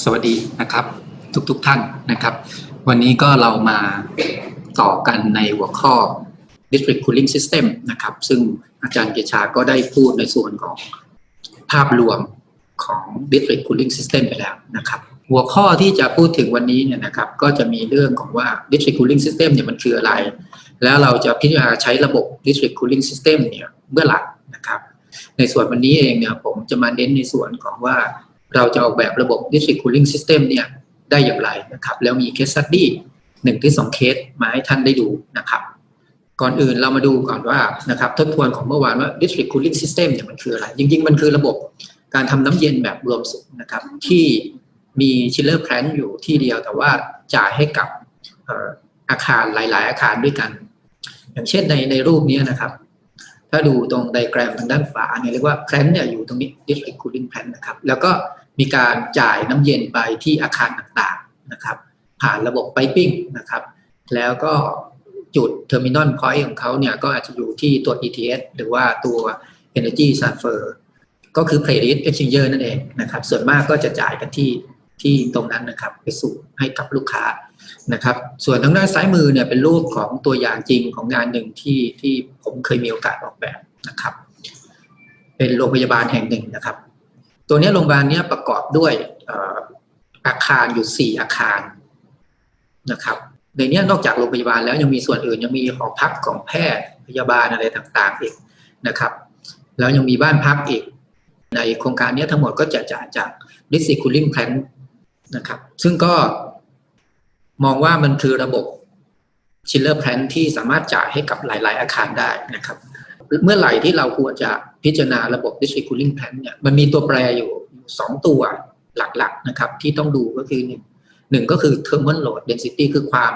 สวัสดีนะครับทุกๆทท่านนะครับ วันนี้ก็เรามาต่อกันในหัวข้อ District Cooling System นะครับ ซึ่งอาจารย์เกชาก็ได้พูดในส่วนของภาพรวมของ District Cooling System ไปแล้วนะครับ หัวข้อที่จะพูดถึงวันนี้เนี่ยนะครับ ก็จะมีเรื่องของว่า District Cooling System เนี่ยมันคืออะไร แล้วเราจะพิจารณาใช้ระบบ District Cooling System เนี่ยเมื่อไหร่นะครับ ในส่วนวันนี้เองเนี่ยผมจะมาเน้นในส่วนของว่า เราจะออกแบบระบบ District Cooling System เนี่ยได้อย่างไรนะครับ แล้วมี Case Study หนึ่งที่สองเคสมาให้ท่านได้ดูนะครับ ก่อนอื่นเรามาดูก่อนว่านะครับทบทวนของเมื่อวานว่า District Cooling System เนี่ยมันคืออะไร จริง ๆ มันคือระบบการทำน้ำเย็นแบบรวมสุขนะครับที่มีชิลเลอร์แพลนอยู่ที่เดียวแต่ว่าจ่ายให้กับอาคารหลาย ๆ อาคารด้วยกัน อย่างเช่นในในรูปนี้นะครับ ถ้าดูตรงไดแกรมทางด้านขวาเนี่ยเรียกว่าแพลนเนี่ยอยู่ตรงนี้ district cooling plan นะครับ แล้วก็ มีการจ่ายน้ำเย็นไปที่อาคารต่างๆนะครับ ผ่านระบบ piping นะครับ แล้วก็จุด terminal point ของเขาเนี่ยก็อาจจะอยู่ที่ตัว ETS หรือว่าตัว energy transfer ก็คือ credit exchanger นั่นเองนะครับ ส่วนมากก็จะจ่ายกันที่ที่ตรงนั้นนะครับ ไปสู่ให้กับลูกค้านะครับ ส่วนทางด้านซ้ายมือเนี่ยเป็นรูปของตัวอย่างจริงของงานหนึ่งที่ที่ผมเคยมีโอกาสออกแบบนะครับ เป็นโรงพยาบาลแห่งหนึ่งนะครับ ตัวนี้โรงพยาบาลเนี้ยประกอบด้วยอาคารอยู่สี่อาคารนะครับ ในนี้นอกจากโรงพยาบาลแล้วยังมีส่วนอื่นยังมีหอพักของแพทย์พยาบาลอะไรต่างๆอีกนะครับ แล้วยังมีบ้านพักอีก ในโครงการนี้ทั้งหมดก็จะจ่ายจาก District Cooling Plan นะครับ ซึ่งก็มองว่ามันคือระบบชิลเลอร์แพลนที่สามารถจ่ายให้กับหลาย ๆ อาคารได้นะครับ เมื่อไหร่ที่เราควรจะ พิจารณาระบบ District Cooling Plan เนี่ยมันมีตัวแปรอยู่สองตัวหลักๆนะครับ ที่ต้องดูก็คือหนึ่งหนึ่งก็คือ Thermal Load Density คือความ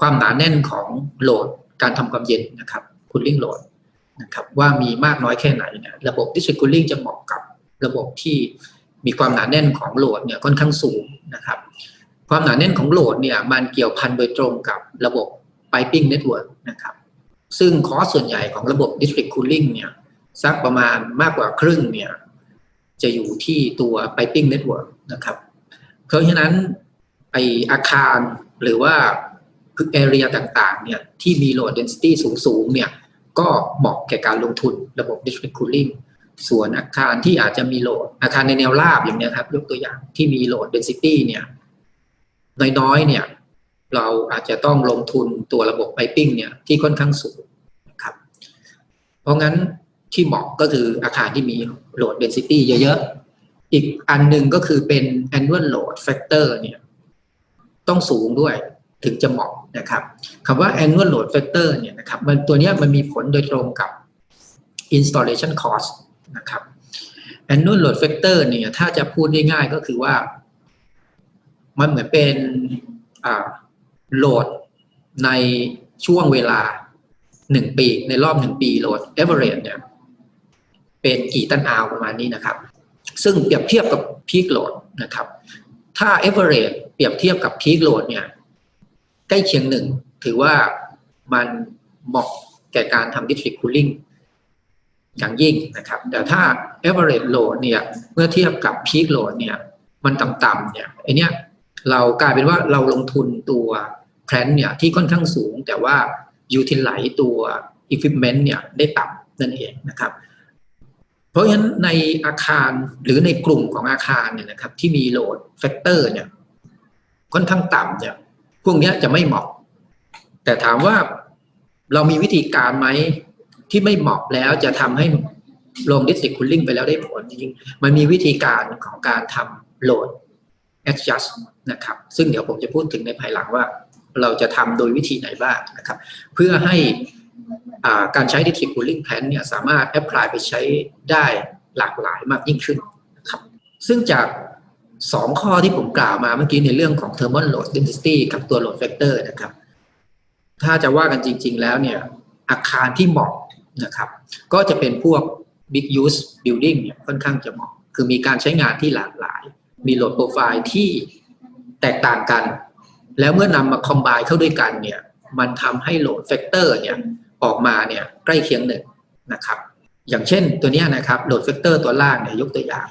ความหนาแน่นของโหลดการทำความเย็นนะครับ Cooling Load นะครับว่ามีมากน้อยแค่ไหนเนี่ยระบบ District Cooling จะเหมาะกับระบบที่มีความหนาแน่นของโหลดเนี่ยค่อนข้างสูงนะครับ ความหนาแน่นของโหลดเนี่ยมันเกี่ยวพันโดยตรงกับระบบ piping network นะครับ ซึ่งคอสส่วนใหญ่ของระบบ district cooling เนี่ย สักประมาณมากกว่าครึ่งเนี่ยจะอยู่ที่ตัว piping network นะครับ เพราะฉะนั้นไออาคารหรือว่าพื้น area ต่างๆเนี่ยที่มี load density สูงๆเนี่ยก็เหมาะแก่การลงทุนระบบ district cooling ส่วนอาคารที่อาจจะมีโหลด อาคารในแนวราบอย่างเนี้ยครับ ยกตัวอย่างที่มีโหลด density เนี่ยน้อยๆเนี่ย เราอาจจะต้องลงทุนตัวระบบ piping เนี่ยที่ค่อนข้างสูงนะครับ เพราะงั้น ที่เหมาะก็คืออาคารที่มีโหลด density เยอะๆ อีกอันหนึ่งก็คือเป็น annual load factor เนี่ยต้องสูงด้วยถึงจะเหมาะนะครับคำว่า annual load factor เนี่ยนะครับมันตัวเนี้ยมันมีผลโดยตรงกับ installation cost นะครับ annual load factor เนี่ยถ้าจะพูดง่ายๆก็คือว่า มันเหมือนเป็นโหลดในช่วงเวลาหนึ่งปี ในรอบหนึ่งปีโหลด average เนี่ย เป็นกี่ตันอาวประมาณนี้นะครับ ซึ่งเปรียบเทียบกับ peak load นะครับ ถ้า average เปรียบเทียบกับ peak load เนี่ยใกล้เคียงหนึ่งถือว่ามันเหมาะแก่การทำ district cooling อย่างยิ่งนะครับ แต่ถ้า average load เนี่ยเมื่อเทียบกับ peak load เนี่ยมันต่ำๆเนี่ยไอเนี้ยเรากลายเป็นว่าเราลงทุนตัวแพลนเนี่ยที่ค่อนข้างสูง แต่ว่า utilize ตัว equipment เนี่ยได้ต่ำนั่นเองนะครับ เพราะฉะนั้นในอาคารหรือในกลุ่มของอาคารเนี่ยนะครับ ที่มีโหลดแฟกเตอร์เนี่ยค่อนข้างต่ำเนี่ย พวกนี้จะไม่เหมาะ แต่ถามว่าเรามีวิธีการไหมที่ไม่เหมาะแล้วจะทำให้ลงดิสติคูลิ่งไปแล้วได้ผลจริงมันมีวิธีการของการทำโหลด adjust นะครับ ซึ่งเดี๋ยวผมจะพูดถึงในภายหลังว่า เราจะทำโดยวิธีไหนบ้างนะครับ เพื่อให้ การใช้ district cooling plan เนี่ยสามารถ apply ไปใช้ได้หลากหลายมากยิ่งขึ้นนะครับซึ่งจากสองข้อที่ผมกล่าวมาเมื่อกี้ในเรื่องของ thermal load density กับตัว load factor นะครับ ถ้าจะว่ากันจริง ๆ แล้วเนี่ยอาคารที่เหมาะนะครับ ก็จะเป็นพวก big use building เนี่ยค่อนข้างจะเหมาะ คือมีการใช้งานที่หลากหลาย มีโหลดโปรไฟล์ที่แตกต่างกัน แล้วเมื่อนำมาคอมไบเข้าด้วยกันเนี่ย มันทำให้โหลดแฟกเตอร์เนี่ย ออกมาเนี่ยใกล้เคียงหนึ่งนะครับ อย่างเช่นตัวนี้นะครับโหลดแฟกเตอร์ตัวล่างเนี่ยยกตัวอย่าง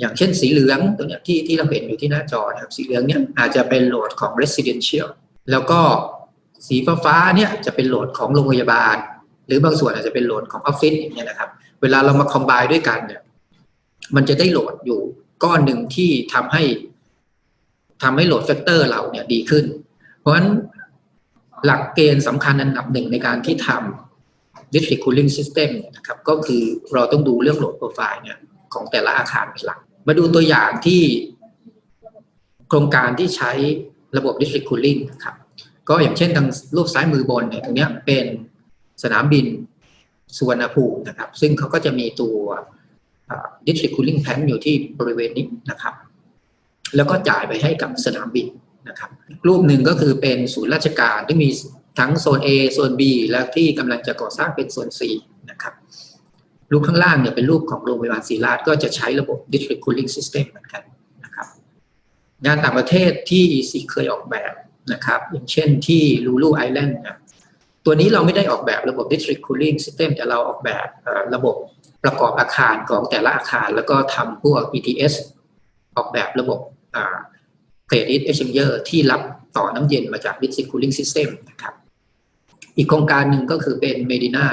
อย่างเช่นสีเหลืองตัวเนี้ยที่ที่เราเห็นอยู่ที่หน้าจอนะครับสีเหลืองเนี่ยอาจจะเป็นโหลดของ residential แล้วก็สีฟ้าฟ้าเนี่ยจะเป็นโหลดของโรงพยาบาล หรือบางส่วนอาจจะเป็นโหลดของออฟฟิศอย่างเงี้ยนะครับ เวลาเรามาคอมไบด้วยกันเนี่ยมันจะได้โหลดอยู่ก้อนหนึ่งที่ทำให้ทำให้โหลดแฟกเตอร์เราเนี่ยดีขึ้น เพราะฉะนั้น หลักเกณฑ์สำคัญอันดับหนึ่งในการที่ทำ district cooling system เนี่ยนะครับก็คือเราต้องดูเรื่องโหลดโปรไฟล์เนี่ยของแต่ละอาคารเป็นหลัก มาดูตัวอย่างที่โครงการที่ใช้ระบบ district cooling นะครับก็อย่างเช่นทางรูปซ้ายมือบนเนี่ยตรงนี้เป็นสนามบินสุวรรณภูมินะครับ ซึ่งเขาก็จะมีตัว district cooling tank อยู่ที่บริเวณนี้นะครับ แล้วก็จ่ายไปให้กับสนามบิน นะครับรูปหนึ่งก็คือเป็นศูนย์ราชการที่มีทั้งโซน A โซน B และที่กำลังจะก่อสร้างเป็นโซน C นะครับรูปข้างล่างเนี่ยเป็นรูปของโรงพยาบาลศรีราชก็จะใช้ระบบ district cooling system เหมือนกันนะครับงานต่างประเทศที่ซีเคยออกแบบนะครับ อย่างเช่นที่ลูลูไอแลนด์นะตัวนี้เราไม่ได้ออกแบบระบบ district cooling system แต่เราออกแบบระบบประกอบอาคารของแต่ละอาคาร แล้วก็ทำพวก ETS ออกแบบระบบ เ r รดิตเอชเยอร์ที่รับต่อน้ำเย็นมาจาก district cooling system นะครับอีกโครงการหนึ่งก็คือเป็น Medina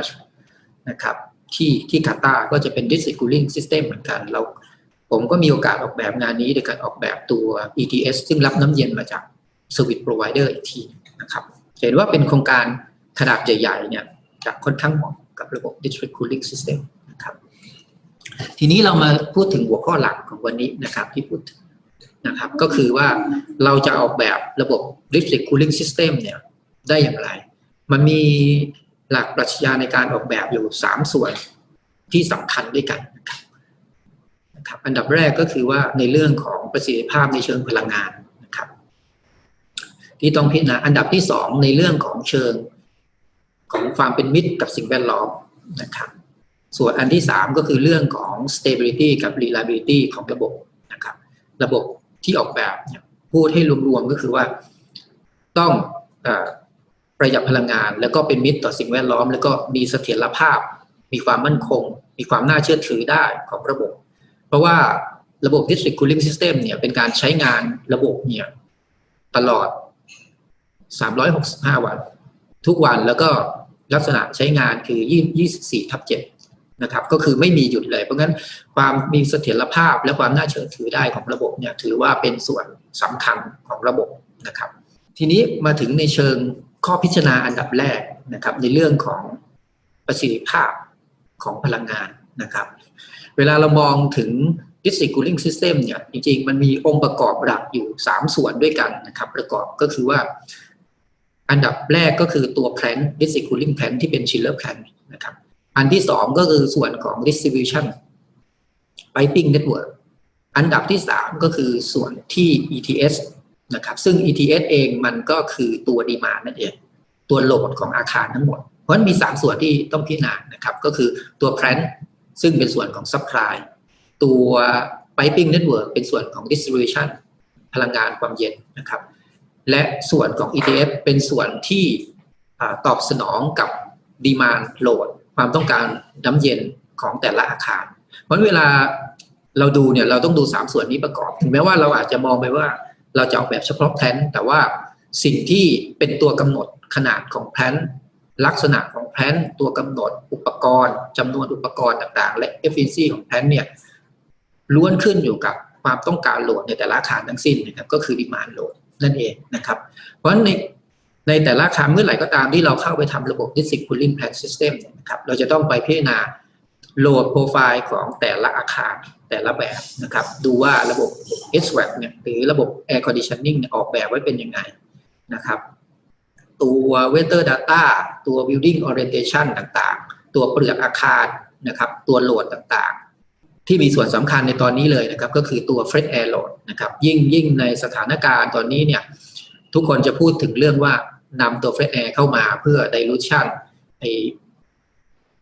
นะครับที่ที่กาตาร์ก็จะเป็น district cooling system เหมือนกันเราผมก็มีโอกาสออกแบบงานนี้ในการออกแบบตัว ETS ซึ่งรับน้ำเย็นมาจาก Service Provider อีกทีนะครับเห็นว่าเป็นโครงการขนาดใหญ่ๆเนี่ยจะค่อนข้างเหมาะกับระบบ district cooling system นะครับทีนี้เรามาพูดถึงหัวข้อหลักของวันนี้นะครับที่พูดถึง นะครับ ก็คือว่าเราจะออกแบบระบบ district cooling system เนี่ยได้อย่างไร มันมีหลักปรัชญาในการออกแบบอยู่ 3 ส่วนที่สำคัญด้วยกันนะครับนะครับอันดับแรกก็คือว่าในเรื่องของประสิทธิภาพในเชิงพลังงานนะครับ ที่ต้องพิจารณาอันดับที่ 2 ในเรื่องของเชิงของความเป็นมิตรกับสิ่งแวดล้อมนะครับ ส่วนอันที่ 3 ก็คือเรื่องของ stability กับ reliability ของระบบนะครับ ระบบ ที่ออกแบบเนี่ยพูดให้รวมๆก็คือว่าต้องอประหยัดพลังงาน แล้วก็เป็นมิตรต่อสิ่งแวดล้อม แล้วก็มีเสถียรภาพ มีความมั่นคง มีความน่าเชื่อถือได้ของระบบ เพราะว่าระบบ district cooling system เนี่ยเป็นการใช้งานระบบเนี่ยตลอด 365 วัน ทุกวันแล้วก็ลักษณะใช้งานคือ 24 ทับ 7 นะครับก็คือไม่มีหยุดเลย เพราะงั้นความมีเสถียรภาพและความน่าเชื่อถือได้ของระบบเนี่ยถือว่าเป็นส่วนสำคัญของระบบนะครับ ทีนี้มาถึงในเชิงข้อพิจารณาอันดับแรกนะครับ ในเรื่องของประสิทธิภาพของพลังงานนะครับ เวลาเรามองถึง district cooling system เนี่ยจริงๆ มันมีองค์ประกอบหลักอยู่ 3 ส่วนด้วยกันนะครับ ประกอบก็คือว่า อันดับแรกก็คือตัว plan district cooling plan ที่เป็น chiller plan นะครับ อันที่สองก็คือส่วนของ distribution piping network อันดับที่สามก็คือส่วนที่ ETS นะครับ ซึ่ง ETS เองมันก็คือตัว demand นั่นเอง ตัวโหลดของอาคารทั้งหมด เพราะฉะนั้นมี3ส่วนที่ต้องพิจารณานะครับ ก็คือตัว plan ซึ่งเป็นส่วนของ supply ตัว piping network เป็นส่วนของ distribution พลังงานความเย็นนะครับ และส่วนของ ETF เป็นส่วนที่อตอบสนองกับ demand load ความต้องการน้ำเย็นของแต่ละอาคาร เพราะเวลาเราดูเนี่ยเราต้องดู 3 ส่วนนี้ประกอบ ถึงแม้ว่าเราอาจจะมองไปว่าเราจะออกแบบเฉพาะแพลนแต่ว่าสิ่งที่เป็นตัวกำหนดขนาดของแพลนลักษณะของแพลนตัวกำหนดอุปกรณ์จำนวนอุปกรณ์ต่างๆ และ efficiency ของแพลนเนี่ยล้วนขึ้นอยู่กับความต้องการโหลดในแต่ละอาคารทั้งสิ้นนะครับก็คือ demand load นั่นเองนะครับ เพราะฉะนั้นใน ในแต่ละอาคารเมื่อไหร่ก็ตามที่เราเข้าไปทำระบบ district cooling plan system เนี่ยนะครับ เราจะต้องไปพิจารณาโหลดโปรไฟล์ของแต่ละอาคารแต่ละแบบนะครับ ดูว่าระบบ HVAC เนี่ยหรือระบบ air conditioning เนี่ยออกแบบไว้เป็นยังไงนะครับ ตัว weather data ตัว building orientation ต่างๆ ตัวเปลือกอาคารนะครับ ตัวโหลดต่างๆ ที่มีส่วนสำคัญในตอนนี้เลยนะครับ ก็คือตัว fresh air load นะครับ ยิ่งยิ่งในสถานการณ์ตอนนี้เนี่ย ทุกคนจะพูดถึงเรื่องว่านำตัว fresh air เข้ามาเพื่อ dilution ใน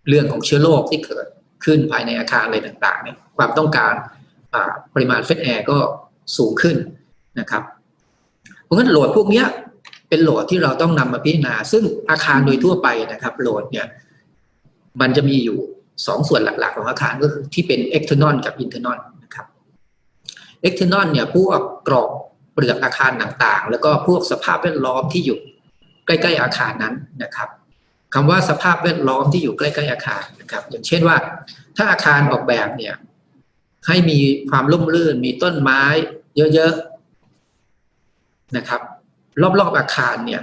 เรื่องของเชื้อโรคที่เกิดขึ้นภายในอาคารอะไรต่างๆเนี่ยความต้องการปริมาณ fresh air ก็สูงขึ้นนะครับ เพราะงั้นโหลดพวกนี้เป็นโหลดที่เราต้องนำมาพิจารณา ซึ่งอาคารโดยทั่วไปนะครับ โหลดเนี่ยมันจะมีอยู่สองส่วนหลัก ๆ ของอาคารก็คือที่เป็น external กับ internal นะครับ external เนี่ยพวกกรอบ เปลือกอาคารต่างๆ แล้วก็พวกสภาพแวดล้อมที่อยู่ใกล้ๆอาคารนั้นนะครับคำว่าสภาพแวดล้อมที่อยู่ใกล้ ๆ อาคารนะครับ อย่างเช่นว่า ถ้าอาคารออกแบบเนี่ยให้มีความร่มรื่นมีต้นไม้เยอะๆนะครับ รอบๆอาคารเนี่ย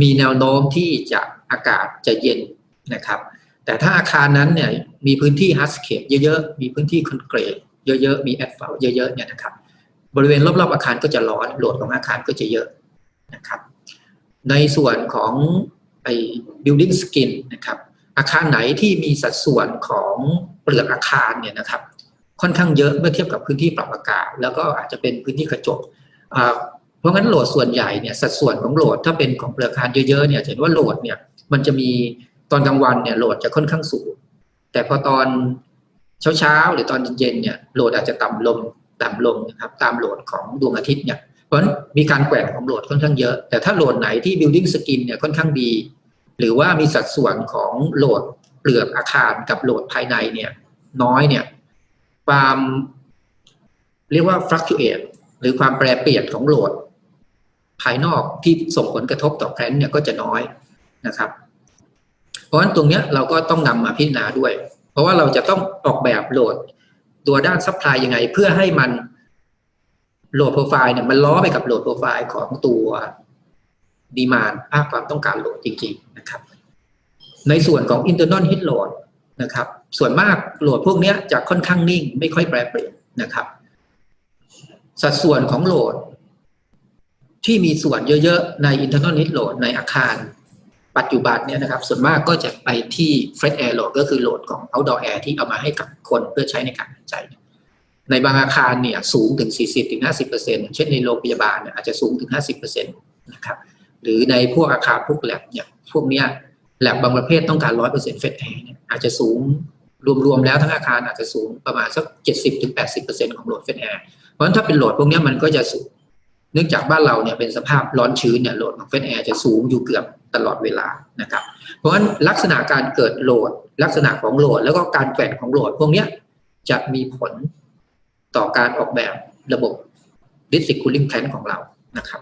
มีแนวโน้มที่จะอากาศจะเย็นนะครับ แต่ถ้าอาคารนั้นเนี่ยมีพื้นที่ฮัสเคปเยอะๆ มีพื้นที่คอนกรีตเยอะๆ มีแอสฟัลต์เยอะๆเนี่ยนะครับ บริเวณรอบๆอาคารก็จะร้อนโหลดของอาคารก็จะเยอะนะครับ ในส่วนของไอ้ building skin นะครับ อาคารไหนที่มีสัดส่วนของเปลือกอาคารเนี่ยนะครับ ค่อนข้างเยอะเมื่อเทียบกับพื้นที่ปรับอากาศ แล้วก็อาจจะเป็นพื้นที่กระจกเพราะงั้นโหลดส่วนใหญ่เนี่ยสัดส่วนของโหลดถ้าเป็นของเปลือกอาคารเยอะๆเนี่ยจะเห็นว่าโหลดเนี่ยมันจะมีตอนกลางวันเนี่ยโหลดจะค่อนข้างสูง แต่พอตอนเช้าๆหรือตอนเย็นๆเนี่ยโหลดอาจจะต่ำลง ต่ำลงนะครับตามโหลดของดวงอาทิตย์เนี่ยเพราะฉะนั้นมีการแกว่งของโหลดค่อนข้างเยอะ แต่ถ้าโหลดไหนที่ building skin เนี่ยค่อนข้างดี หรือว่ามีสัดส่วนของโหลดเปลือกอาคารกับโหลดภายในเนี่ยน้อยเนี่ยความเรียกว่า fluctuate หรือความแปรเปลี่ยนของโหลด ภายนอกที่ส่งผลกระทบต่อแพลนเนี่ยก็จะน้อยนะครับ เพราะฉะนั้นตรงเนี้ยเราก็ต้องนำมาพิจารณาด้วย เพราะว่าเราจะต้องออกแบบโหลด ตัวด้านซัพพลายยังไง เพื่อให้มันโหลดโปรไฟล์เนี่ยมันล้อไปกับโหลดโปรไฟล์ของตัวดีมานภาคความต้องการโหลดจริง ๆ นะครับ ในส่วนของ internal heat load นะครับ ส่วนมากโหลดพวกนี้จะค่อนข้างนิ่ง ไม่ค่อยแปรเปลี่ยนนะครับ สัดส่วนของโหลด ที่มีส่วนเยอะ ๆ ใน internal heat load ในอาคาร ปัจจุบันเนี่ยนะครับส่วนมากก็จะไปที่ fresh air load ก็คือโหลดของ outdoor air ที่เอามาให้กับคนเพื่อใช้ในการหายใจ ในบางอาคารเนี่ยสูงถึง 40-50%เช่นในโรงพยาบาลเนี่ยอาจจะสูงถึง 50%นะครับหรือในพวกอาคารพวกแลบเนี่ยพวกเนี้ยแลบบางประเภทต้องการร้อยเปอร์เซ็นต์เฟสแอร์เนี่ยอาจจะสูงรวมๆแล้วทั้งอาคารอาจจะสูงประมาณสักเจ็ดสิบถึงแปดสิบเปอร์เซ็นต์ของโหลดเฟสแอร์เพราะฉะนั้นถ้าเป็นโหลดพวกนี้มันก็จะสูง เนื่องจากบ้านเราเนี่ยเป็นสภาพร้อนชื้นเนี่ยโหลดของเฟสแอร์จะสูงอยู่เกือบ ตลอดเวลานะครับ เพราะฉะนั้นลักษณะการเกิดโหลด ลักษณะของโหลด แล้วก็การแกว่งของโหลด พวกนี้จะมีผลต่อการออกแบบระบบ district cooling plan ของเรานะครับ